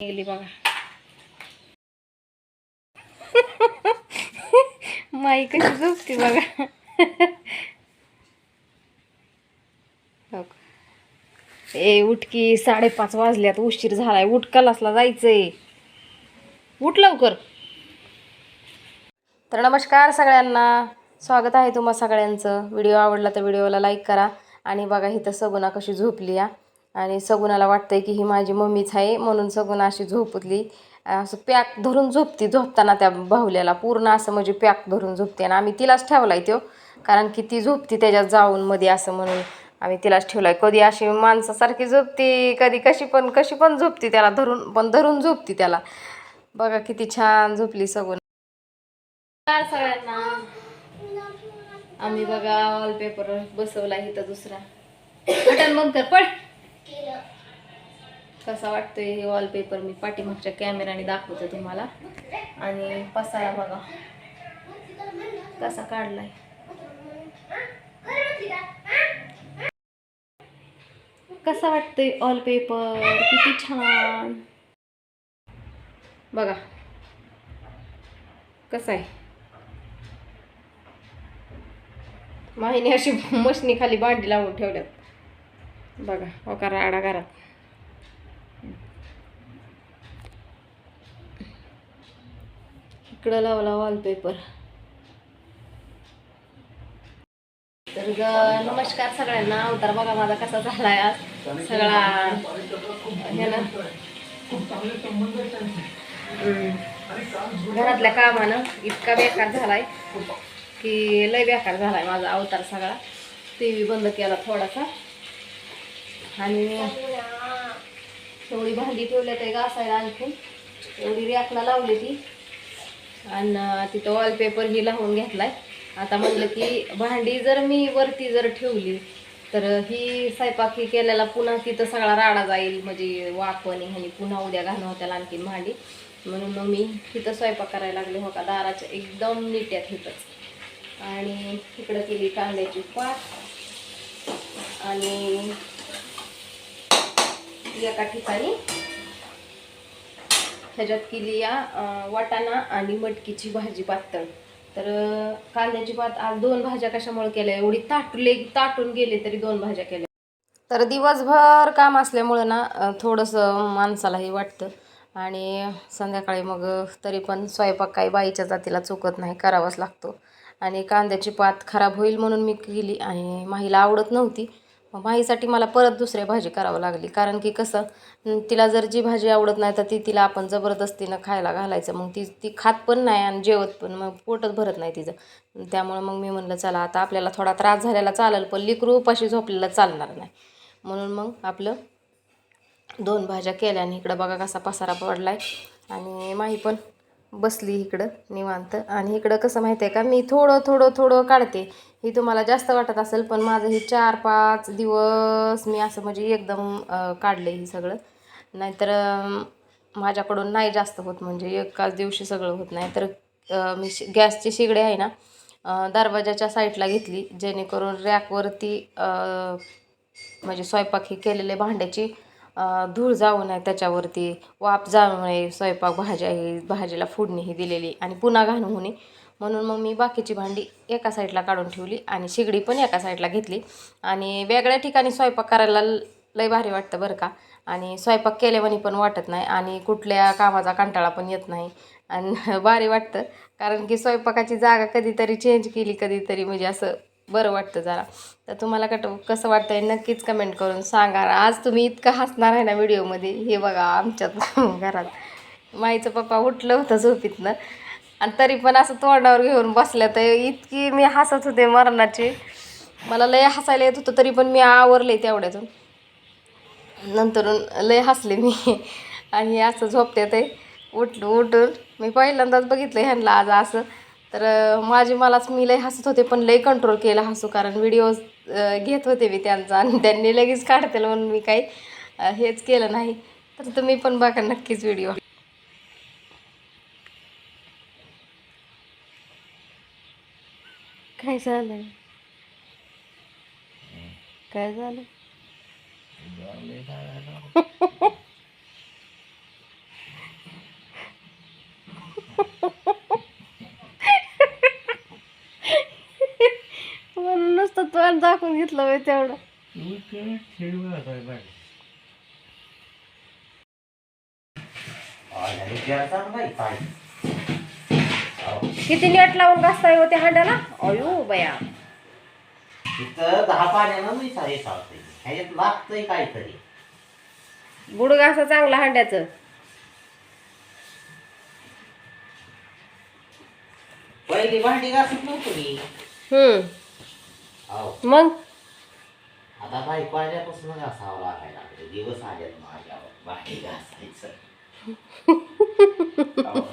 गेली बघा. माई कशी झोपते बघा. हो ए उठकी साडेपाच वाजल्यात उशीर झालाय. उठ कलासला जायचंय. उठ लवकर. तर नमस्कार सगळ्यांना. स्वागत आहे तुम्हा सगळ्यांचं. व्हिडिओ आवडला तर व्हिडिओला लाईक करा. आणि बघा इथं सगुना कशी झोपली या आणि सगुणाला वाटतंय की ही माझी मम्मीच आहे म्हणून सगुण अशी झोपतली. असं पॅक धरून झोपती झोपताना त्या बाहुल्याला. पूर्ण असं म्हणजे पॅक धरून झोपते. आणि आम्ही तिलाच ठेवला आहे तो कारण की ती झोपती त्याच्यात जाऊन मध्ये असं म्हणून आम्ही तिलाच ठेवला आहे कधी अशी माणसासारखी झोपती कधी कशी पण कशी पण झोपती त्याला धरून पण धरून झोपती त्याला. बघा किती छान झोपली सगुण. सगळ्यांना? आम्ही बघा वॉलपेपर बसवला इथं दुसरा. बटन बंद कर पड कसा वाटतोय हे वॉलपेपर मी पाठीमागच्या कॅमेराने दाखवतो तुम्हाला. आणि पसारा बघा. कसा काढलाय. कसा वाटतोय वॉलपेपर किती छान. बघा. कसा आहे. माहिनी अशी मशनी खाली भांडी लावून ठेवल्यात. बघा हो आडा घरात. इकडं लावला वॉलपेपर तर ग नमस्कार सगळ्यांना. अवतार बघा माझा कसा झाला आज. सगळा. हे ना. घरातल्या कामानं इतका बेकार झालाय की लय बेकार झालाय माझा अवतार सगळा. टी व्ही बंद केला थोडासा. आणि थोडी भांडी ठेवल्या ते घासायला आणखीन. एवढी रॅकला लावली ती. आणि तिथं वॉलपेपर ही लावून घेतलाय. आता म्हटलं की भांडी जर मी वरती जर ठेवली तर ही स्वयंपाक ही केलेला पुन्हा तिथं सगळा राडा जाईल. म्हणजे वाकवणी ह्यानी पुन्हा उद्या घालणं होत्याला आणखीन भांडी. म्हणून मग मी तिथं स्वयंपाक करायला लागले. हो का? दाराच्या एकदम नीट्यात हिथंच. आणि तिकडं केली कांद्याची पात. आणि एका ठिकाणी. ह्याच्यात केली या वाटाणा आणि मटकीची भाजी पातळ. तर कांद्याची पात आज दोन भाज्या कशामुळे केल्या? एवढी ताटले ताटून गेले तरी दोन भाज्या केल्या. तर दिवसभर काम असल्यामुळं ना थोडंसं माणसालाही वाटतं. आणि संध्याकाळी मग तरी पण स्वयंपाक काही बाईच्या जातीला चुकत नाही करावाच लागतो. आणि कांद्याची पात खराब होईल म्हणून मी केली आणि माहीला आवडत नव्हती. मग माहीसाठी मला परत दुसऱ्या भाजी करावं लागली. कारण की कसं तिला जर जी भाजी आवडत नाही तर ती तिला आपण जबरदस्तीनं खायला घालायचं. मग ती ती खात पण नाही आणि जेवत पण मग पोटच भरत नाही तिचं. त्यामुळं मग मी म्हणलं चला आता आपल्याला थोडा त्रास झालेला चालेल पण लिकरू उपाशी झोपलेलं चालणार नाही. म्हणून मग आपलं दोन भाज्या केल्या आणि इकडं बघा कसा पसारा पडला आहे आणि माही पण बसली इकडं निवांत. आणि इकडं कसं माहिती आहे का मी थोडं थोडं थोडं काढते. ही तुम्हाला जास्त वाटत असेल पण माझं हे चार पाच दिवस मी असं म्हणजे एकदम काढले ही सगळं. नाहीतर माझ्याकडून नाही जास्त होत म्हणजे एकाच दिवशी सगळं होत नाही. तर मी शि गॅसची शिगडी आहे ना दरवाजाच्या साईडला घेतली जेणेकरून रॅकवरती म्हणजे स्वयंपाक हे केलेले भांड्याची धूळ जाऊ नये त्याच्यावरती वाफ जाऊ नये स्वयंपाक भाज्या ही भाजीला फोडणी ही दिलेली आणि पुन्हा घाण होऊ नये म्हणून मग मी बाकीची भांडी एका साईडला काढून ठेवली आणि शेगडी पण एका साईडला घेतली. आणि वेगळ्या ठिकाणी स्वयंपाक करायला लय भारी वाटतं बरं का. आणि स्वयंपाक केल्यावानी पण वाटत नाही आणि कुठल्या कामाचा कंटाळा पण येत नाही. आणि भारी वाटतं. कारण की स्वयंपाकाची जागा कधीतरी चेंज केली कधीतरी म्हणजे असं बरं वाटतं जरा. तर तुम्हाला कट कसं वाटतं आहे नक्कीच कमेंट करून सांगा. आज तुम्ही इतकं हसणार आहे ना व्हिडिओमध्ये हे बघा आमच्यात घरात. माईचं पप्पा उठलं होतं झोपीतनं. आणि तरी पण असं तोंडावर घेऊन बसल्या तर इतकी मी हसत होते मरणाची. मला लय हसायला येत होतं तरी पण मी आवरले तेवढ्यातून. नंतर लय हसले मी. आणि असं झोपते ते उठलं उठून मी पहिल्यांदाच बघितलं ह्यांना आज असं. तर माझी मलाच मी लय हसत होते पण लय कंट्रोल केला हसू कारण व्हिडिओ घेत होते मी त्यांचा. आणि त्यांनी लगेच काढतील म्हणून मी काही हेच केलं नाही. तर तुम्ही पण बघा नक्कीच व्हिडिओ काय झालं काय झालं? म्हणून नुसतं तोंड दाखवून घेतलं वय तेवढं. खेळ किती नेट लावून घासताय होते हांड्याला? अयो बया. इथं दहा पाण्यानं मी सारे सावते. ह्याच्यात लागतंय काहीतरी. बुड घासा चांगला हांड्याचं. पहिली भांडी घासत नव्हतो मी. हम्म. अहो मग? आता बायको आल्यापासून घासावं लागायला लागले. दिवस आलेत माझ्यावर भांडी घासायचं. अहो.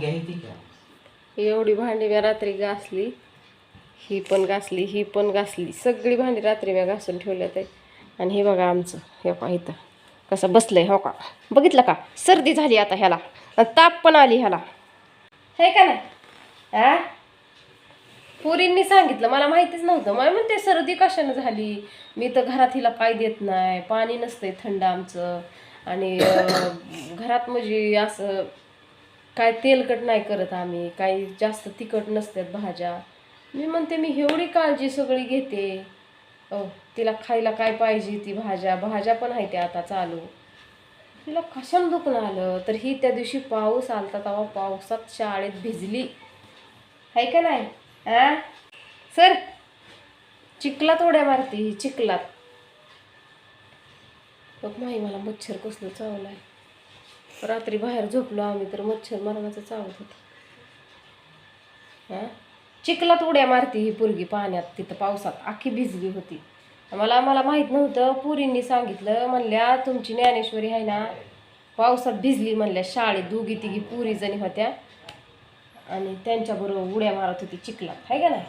का एवढी भांडी मी रात्री घासली ही पण घासली ही पण घासली. सगळी भांडी रात्री मी घासून ठेवल्यात आहे आणि हे बघा आमचं हे पहा इथं. कसं बसलंय हो का? बघितलं का? सर्दी झाली आता ह्याला. ताप पण आली ह्याला. हे का नाही? आ? पुरींनी सांगितलं मला माहितीच नव्हतं. मला म्हणते सर्दी कशानं झाली? मी तर घरात हिला काय देत नाही. पाणी नसतंय थंड आमचं. आणि घरात म्हणजे असं काय तेलकट नाही करत आम्ही काही जास्त तिखट नसतात भाज्या. मी म्हणते मी एवढी काळजी सगळी घेते. अ तिला खायला काय पाहिजे ती भाज्या? भाज्या पण आहे त्या आता चालू. तिला कशानं दुखणं आलं? तर ही त्या दिवशी पाऊस आलता तेव्हा पावसात शाळेत भिजली. आहे का नाही? हा सर चिखलात उड्या मारते ही चिखलात. बघ माही मला मच्छर कसलं चावलं आहे रात्री बाहेर झोपलो आम्ही तर मच्छर मरणाचं चावत होतं. हां? चिखलात उड्या मारती ही पोरगी पाण्यात. तिथं पावसात आखी भिजली होती. मला मला माहीत नव्हतं. पुरींनी सांगितलं म्हणल्या तुमची ज्ञानेश्वरी आहे ना पावसात भिजली म्हणल्या शाळेत दोघी तिघी पुरी जणी होत्या आणि त्यांच्याबरोबर उड्या मारत होती चिखलात. आहे का नाही?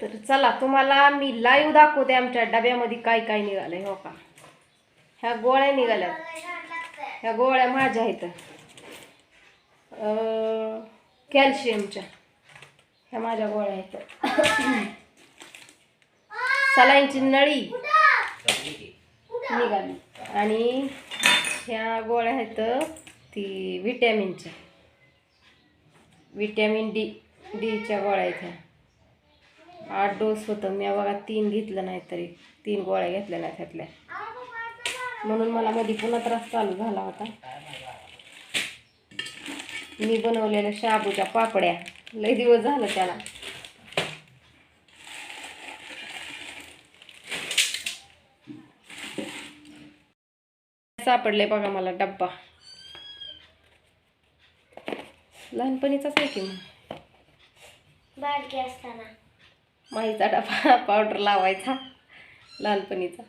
तर चला तुम्हाला मी लाईव्ह दाखवते आमच्या डब्यामध्ये काय काय निघालंय हो का? ह्या गोळ्या निघाल्या. ह्या गोळ्या माझ्या आहेत. कॅल्शियमच्या. ह्या माझ्या गोळ्या आहेत. सलाईनची नळी निघाली. आणि ह्या गोळ्या आहेत ती विटॅमिनच्या विटॅमिन डी डीच्या गोळ्या आहेत ह्या. आठ डोस होतं. मी बघा तीन घेतलं नाही तरी तीन गोळ्या घेतल्या नाही त्यातल्या म्हणून मला मध्ये पुन्हा त्रास चालू झाला होता. मी बनवलेल्या शाबूच्या पापड्या. लय दिवस झालं त्याला. सापडले बघा मला डब्बा. लहानपणीचाच आहे की मग? बारकी असताना. माहीचा डबा पावडर लावायचा लहानपणीचा